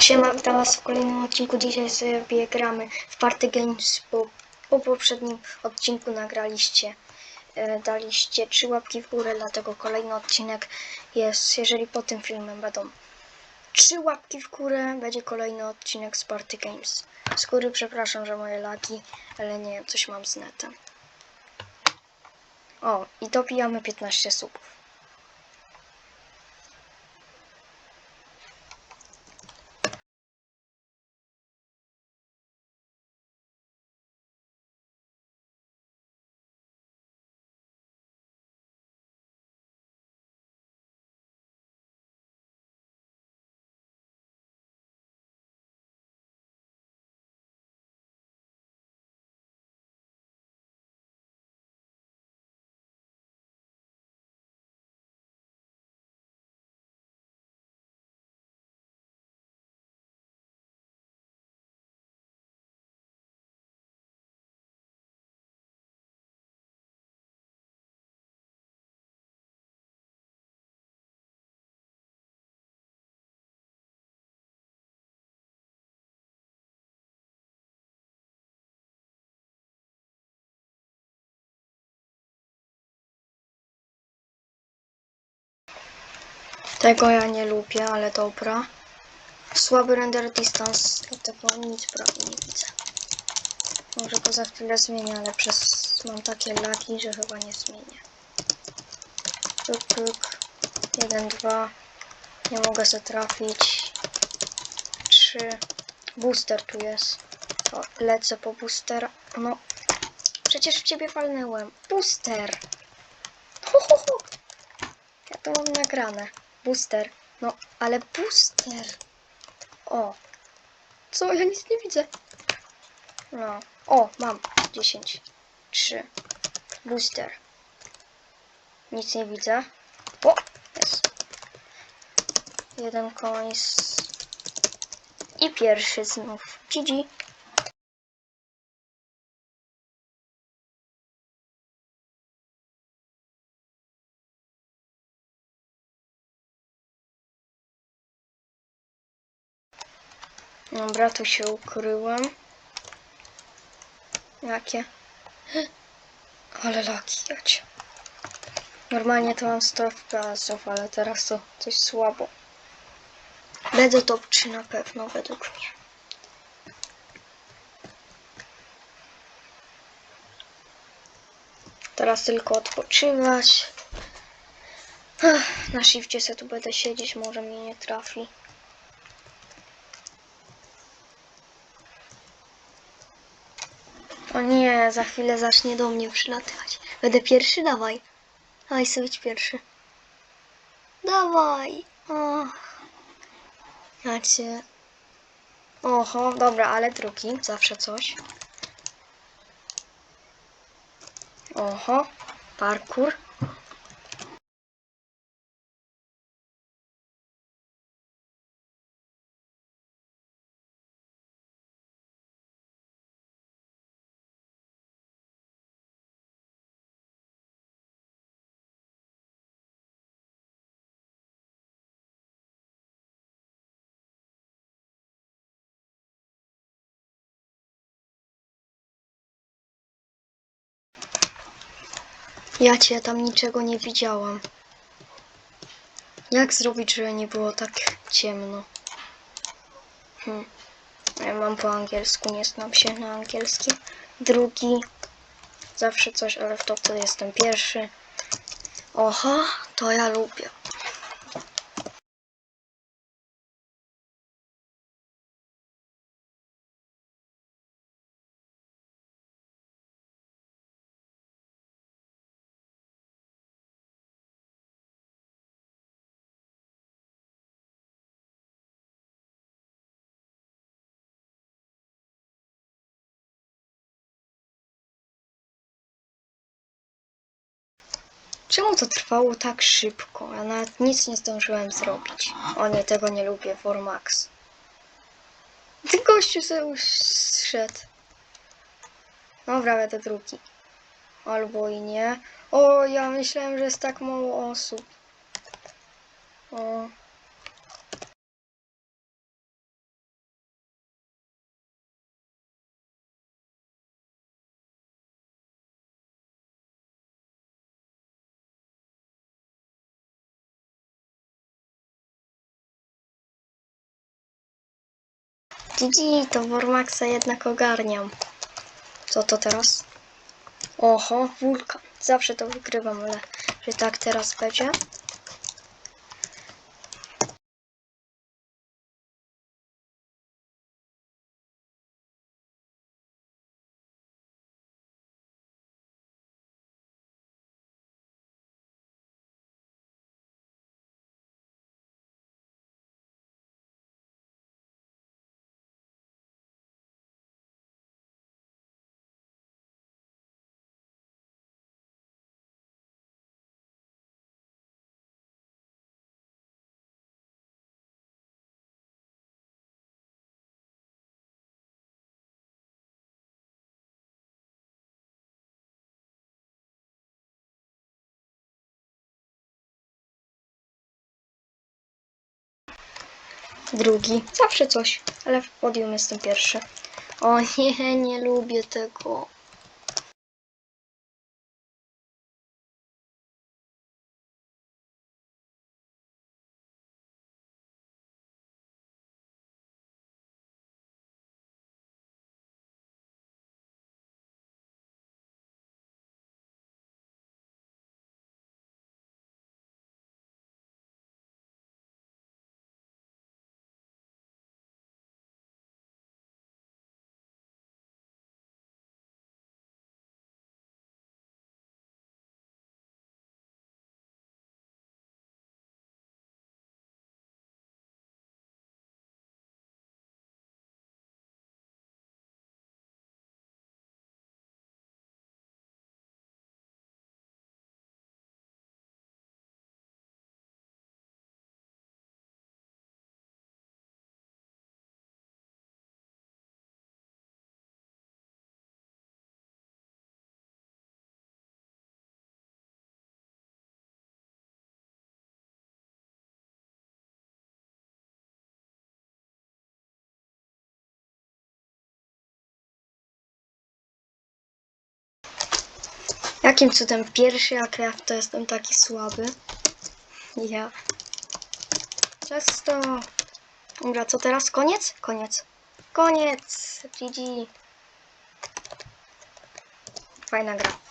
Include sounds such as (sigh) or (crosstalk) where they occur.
Siema, witam was w kolejnym odcinku. Dzisiaj sobie gramy w Party Games, bo po poprzednim odcinku nagraliście, e, daliście trzy łapki w górę, dlatego kolejny odcinek jest, jeżeli po tym filmem będą trzy łapki w górę, będzie kolejny odcinek z Party Games. Z góry przepraszam, że moje lagi, ale nie coś mam z netem. O, i dobijamy 15 subów. Tego ja nie lubię, ale dobra. Słaby render distance, dlatego nic prawie nie widzę. Może go za chwilę zmienię, ale przez mam takie lagi, że chyba nie zmienię. Pyk, pyk. Jeden, dwa. Nie mogę se trafić. Trzy. Booster tu jest. O, lecę po booster. No. Przecież w ciebie walnęłem. Booster! Ho, ho, ho. Ja to mam nagrane. Booster. No, ale booster. O. Co? Ja nic nie widzę. No. O, mam. 10. 3. Booster. Nic nie widzę. O! Jest. Jeden coins. I pierwszy znów. GG. Dobra, tu się ukryłem. Jakie? (gasps) Ale laki, jacie. Normalnie to mam 100 fps ale teraz to coś słabo. Będę top 3 na pewno, według mnie. Teraz tylko odpoczywać. Ach, Na shifcie se tu będę siedzieć, może mnie nie trafi. O nie, za chwilę zacznie do mnie przylatywać. Będę pierwszy? Dawaj. Dawaj sobie być pierwszy. Dawaj. O. Ja cię... Oho, dobra, ale drugi. Zawsze coś. Oho. Parkour. Ja cię tam niczego nie widziałam. Jak zrobić, żeby nie było tak ciemno? Hmm. Ja mam po angielsku, nie znam się na angielskim. Drugi. Zawsze coś, ale w to to jestem pierwszy. Oho, to ja lubię. Czemu to trwało tak szybko? Ja nawet nic nie zdążyłem zrobić. O nie, tego nie lubię, Formax. Ty gościu se już zszedł. Dobra, będę drugi. Albo i nie. O, ja myślałem, że jest tak mało osób. O. GG, to Wormaxa jednak ogarniam. Co to teraz? Oho, wulkan. Zawsze to wygrywam, ale że tak teraz będzie. Drugi. Zawsze coś, ale w podium jestem pierwszy. O nie, nie lubię tego. Jakim cudem pierwszy, Craft to jestem taki słaby? Ja. Często. Dobra, co teraz? Koniec? Koniec. Koniec! GG. Fajna gra.